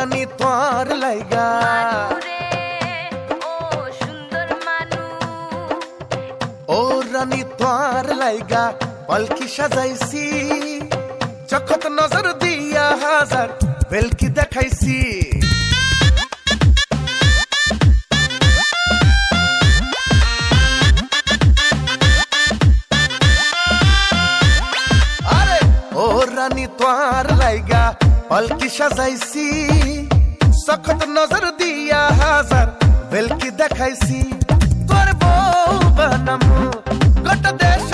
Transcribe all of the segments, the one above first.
রানী তোর লাইগা। ও রানী তোর লাইগা পালকি সাজাইছি। চখত নজর দিয়া হাজার বেলকি দেখাইছি। রানী তোর লাইগা অলকি সাজাইছি সখত নজর দিয়া হাজার বেলকি দেখাইছি তোর বউ বানামু গোটা দেশ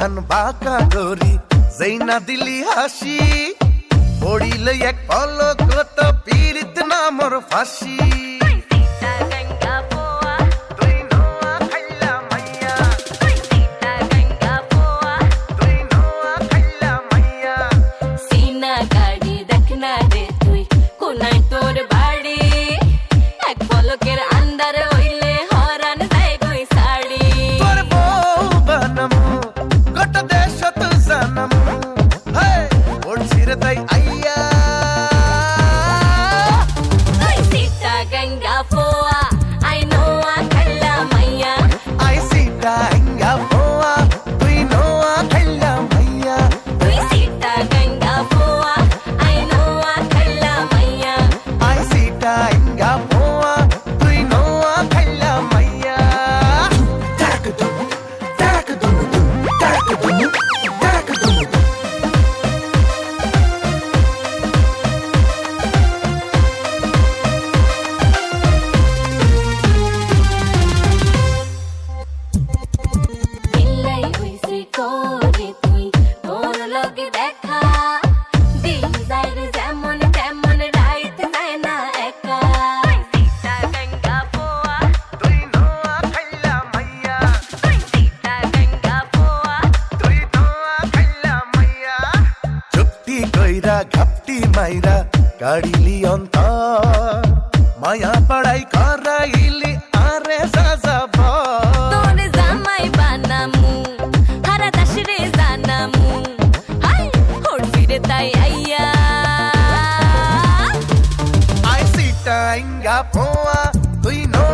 ধান বাঁকা গরি যেই না দিলি হাসি। পড়িল এক পলক তো পীড়িত নামর ফাঁসি। maganga for মাইরা ঘাপটি মাইরা কাড়িলি অন্তর মায়া পাড়াই করাইলি আরে সাজা তোর জামাই বানামু হারা দাসরে জানামু। হাই হোড় ফিরে তাই আইয়া। আইসি টাইঙ্গা পোয়া তুই নো